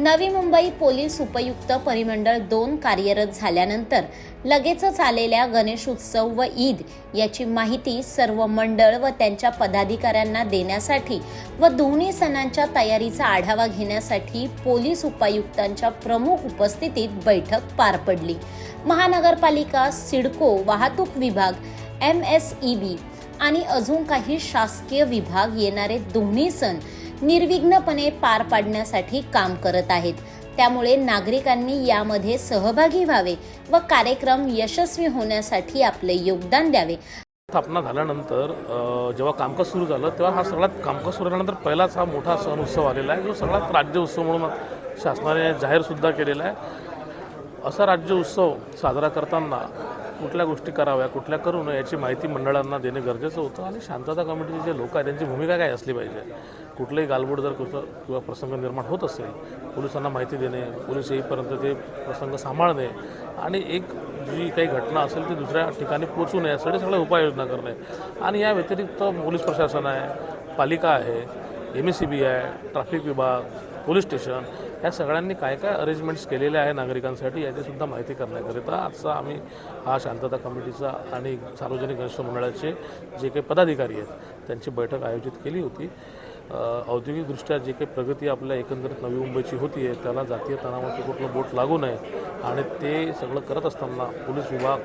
नवी मुंबई पोलीस उपयुक्त परिमंडळ दोन कार्यरत झाल्यानंतर लगेचच आलेल्या गणेशोत्सव व ईद याची माहिती सर्व मंडळ व त्यांच्या पदाधिकाऱ्यांना देण्यासाठी व दोन्ही सणांच्या तयारीचा आढावा घेण्यासाठी पोलीस उपायुक्तांच्या प्रमुख उपस्थितीत बैठक पार पडली. महानगरपालिका सिडको वाहतूक विभाग एम एस ई बी आणि अजून काही शासकीय विभाग येणारे दोन्ही सण निर्विघ्नपणे पार पाडण्यासाठी काम करत आहेत. त्यामुळे नागरिकांनी यामध्ये सहभागी व्हावे व कार्यक्रम यशस्वी होण्यासाठी आपले योगदान द्यावे. स्थापना झाल्यानंतर जेव्हा कामकाज सुरू झालं तेव्हा हा सगळ्यात कामकाज सुरू झाल्यानंतर पहिलाच हा मोठा सण उत्सव आलेला आहे जो सगळ्यात राज्य उत्सव म्हणून शासनाने जाहीरसुद्धा केलेला आहे. असा राज्य उत्सव साजरा करताना कुठल्या गोष्टी कराव्या कुठल्या करू नये याची माहिती मंडळांना देणे गरजेचं होतं आणि शांतता कमिटीचे जे लोक आहेत त्यांची भूमिका काय असली पाहिजे? कुठलंही गालबोट जर कुठं किंवा प्रसंग निर्माण होत असेल पोलिसांना माहिती देणे पोलीस येईपर्यंत ते प्रसंग सांभाळणे आणि एक जी काही घटना असेल ती दुसऱ्या ठिकाणी पोचू नये यासाठी सगळ्या उपाययोजना करणे. आणि या व्यतिरिक्त पोलीस प्रशासन आहे पालिका आहे एम एस सी बी आहे ट्रॅफिक विभाग पोलीस स्टेशन या सगळ्यांनी काय काय अरेंजमेंट्स केलेले आहे नागरिकांसाठी याचीसुद्धा माहिती करण्याकरिता आजचा आम्ही हा शांतता कमिटीचा आणि सार्वजनिक गणेश मंडळाचे जे काही पदाधिकारी आहेत त्यांची बैठक आयोजित केली होती. औद्योगिकदृष्ट्या जे काही प्रगती आपल्या एकंदरीत नवी मुंबईची होती आहे त्याला जातीय तणावाचं कुठलं बोट लागू नये आणि ते सगळं करत असताना पोलीस विभाग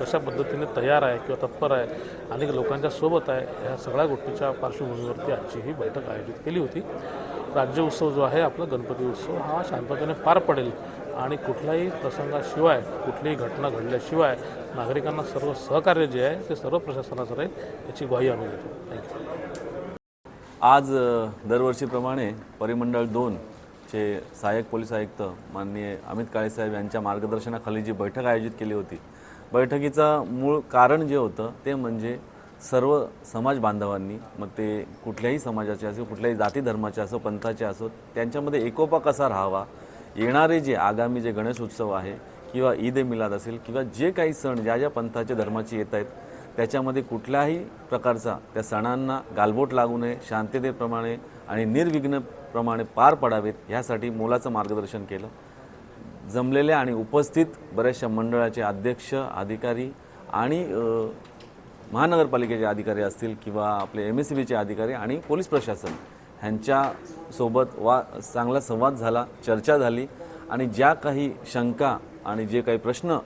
कशा पद्धतीने तयार आहे किंवा तत्पर आहे आणि लोकांच्या सोबत आहे ह्या सगळ्या गोष्टीच्या पार्श्वभूमीवरती आजची ही बैठक आयोजित केली होती. राज्य उत्सव जो आहे आपला गणपती उत्सव हा शांततेने पार पडेल आणि कुठल्याही प्रसंगाशिवाय कुठलीही घटना घडल्याशिवाय नागरिकांना सर्व सहकार्य जे आहे ते सर्व प्रशासनाचं राहील याची ग्वाही आम्ही देतो. थँक्यू आज दरवर्षीप्रमाणे परिमंडळ दोन चे सहाय्यक पोलीस आयुक्त माननीय अमित काळेसाहेब यांच्या मार्गदर्शनाखाली जी बैठक आयोजित केली होती बैठकीचं मूळ कारण जे होतं ते म्हणजे सर्व समाज बांधवांनी मग ते कुठल्याही समाजाचे असो कुठल्याही जाती धर्माचे असो पंथाचे असो त्यांच्यामध्ये एकोपा कसा राहावा येणारे जे आगामी जे गणेश उत्सव आहे किंवा ईद ए मिलाद असेल किंवा जे काही सण ज्या ज्या पंथाचे धर्माचे येत आहेत त्याच्यामध्ये कुठल्याही प्रकारचा त्या सणांना गालबोट लागू नये शांततेप्रमाणे आणि निर्विघ्नप्रमाणे पार पडावेत ह्यासाठी मोलाचं मार्गदर्शन केलं. जमलेल्या आणि उपस्थित बऱ्याचशा मंडळाचे अध्यक्ष अधिकारी आणि महानगरपालिकेचे अधिकारी असतील किंवा आपले एम एस सी बीचे अधिकारी आणि पोलीस प्रशासन ह्यांच्यासोबत वा चांगला संवाद झाला चर्चा झाली आणि ज्या काही शंका आणि जे काही प्रश्न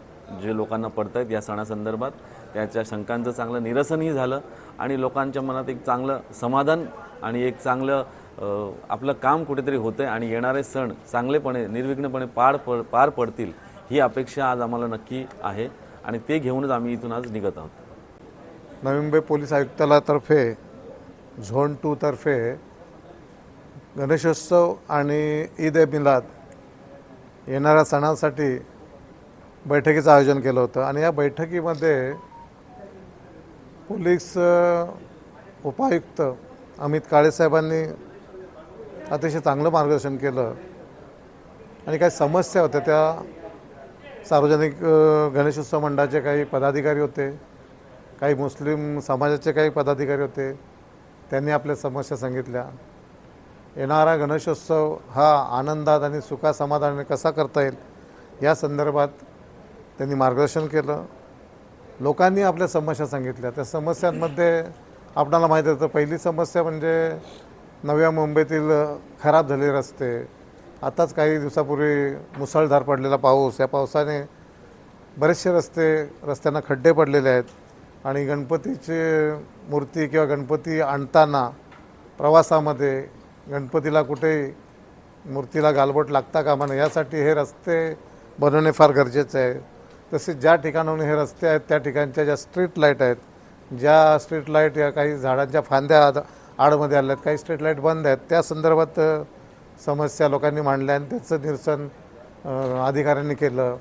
जे लोकांना पडत आहेत या सणासंदर्भात त्याच्या शंकांचं चांगलं निरसनही झालं आणि लोकांच्या मनात एक चांगलं समाधान आणि एक चांगलं आपलं काम कुठेतरी होतं आहे आणि येणारे सण चांगलेपणे निर्विघ्नपणे पार पड पार पडतील ही अपेक्षा आज आम्हाला नक्की आहे आणि ते घेऊनच आम्ही इथून आज निघत आहोत. नवी मुंबई पोलीस आयुक्तालयातर्फे झोन टू तर्फे गणेशोत्सव आणि ईद ए मिलाद येणाऱ्या सणांसाठी बैठकीचं आयोजन केलं होतं. आणि या बैठकीमध्ये पोलीस उपायुक्त अमित काळेसाहेबांनी अतिशय चांगलं मार्गदर्शन केलं. आणि काही समस्या होत्या. त्या सार्वजनिक गणेशोत्सव मंडळाचे काही पदाधिकारी होते. काही मुस्लिम समाजाचे काही पदाधिकारी होते. त्यांनी आपल्या समस्या सांगितल्या. येणारा गणेशोत्सव हा आनंदात आणि सुखासमाधानाने कसा करता येईल या संदर्भात त्यांनी मार्गदर्शन केलं. लोकांनी आपल्या समस्या सांगितल्या. त्या समस्यांमध्ये आपणाला माहीत होतं पहिली समस्या म्हणजे नव्या मुंबईतील खराब झालेले रस्ते. आताच काही दिवसापूर्वी मुसळधार पडलेला पाऊस. या पावसाने बरेचसे रस्ते रस्त्यांना खड्डे पडलेले आहेत आणि गणपतीची मूर्ती किंवा गणपती आणताना प्रवासामध्ये गणपतीला कुठेही मूर्तीला गालबोट लागता कामा नये. यासाठी हे रस्ते बनवणे फार गरजेचं आहे. तसेच ज्या ठिकाणाहून हे रस्ते आहेत त्या ठिकाणच्या ज्या स्ट्रीट लाइट आहेत ज्या स्ट्रीट लाइट या काही झाडांच्या फांद्या आड आडमध्ये आल्या आहेत काही स्ट्रीट लाइट बंद आहेत त्या संदर्भात समस्या लोकांनी मांडल्या आणि त्याचं निरसन अधिकाऱ्यांनी केलं.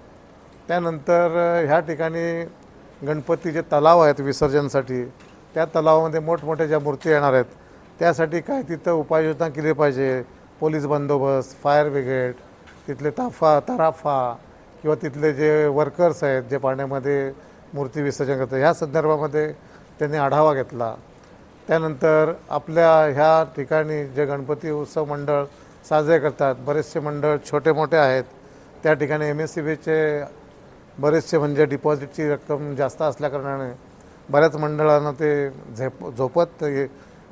त्यानंतर ह्या ठिकाणी गणपती जे तलाव आहेत विसर्जनसाठी त्या तलावामध्ये मोठमोठ्या ज्या मूर्ती येणार आहेत त्यासाठी काय तिथं उपाययोजना केली पाहिजे? पोलीस बंदोबस्त फायर ब्रिगेड तिथले ताफा तराफा किंवा तिथले जे वर्कर्स आहेत जे पाण्यामध्ये मूर्ती विसर्जन करतात ह्या संदर्भामध्ये त्यांनी आढावा घेतला. त्यानंतर आपल्या ह्या ठिकाणी जे गणपती उत्सव मंडळ साजरे करतात बरेचसे मंडळ छोटे मोठे आहेत त्या ठिकाणी एम एस सी बीचे बरेचसे म्हणजे डिपॉझिटची रक्कम जास्त असल्याकारणाने बऱ्याच मंडळांना ते झेप झोपत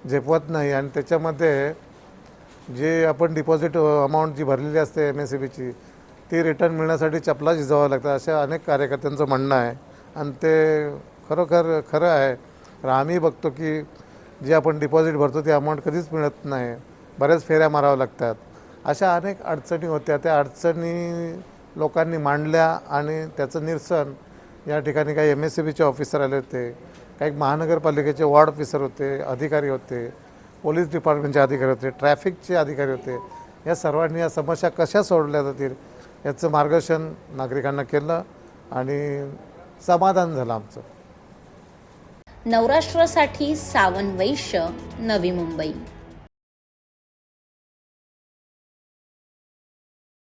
झेपवत नाही. आणि त्याच्यामध्ये जे आपण डिपॉझिट अमाऊंट जी भरलेली असते एम एस सी बीची ती रिटर्न मिळण्यासाठी चपला शिजवावं लागतं अशा अनेक कार्यकर्त्यांचं म्हणणं आहे. आणि ते खरोखर खरं आहे. तर आम्ही बघतो की जे आपण डिपॉझिट भरतो ती अमाऊंट कधीच मिळत नाही. बऱ्याच फेऱ्या माराव्या लागतात. अशा अनेक अडचणी होत्या. त्या अडचणी लोकांनी मांडल्या आणि त्याचं निरसन या ठिकाणी काही एम एस सी बीचे ऑफिसर आले होते. काही महानगरपालिकेचे वॉर्ड ऑफिसर होते अधिकारी होते पोलीस डिपार्टमेंटचे अधिकारी होते ट्रॅफिकचे अधिकारी होते. या सर्वांनी या समस्या कशा सोडल्या जातील? याचं मार्गदर्शन नागरिकांना केलं आणि समाधान झालं आमचं. नवराष्ट्रासाठी सावन वैश्य नवी मुंबई.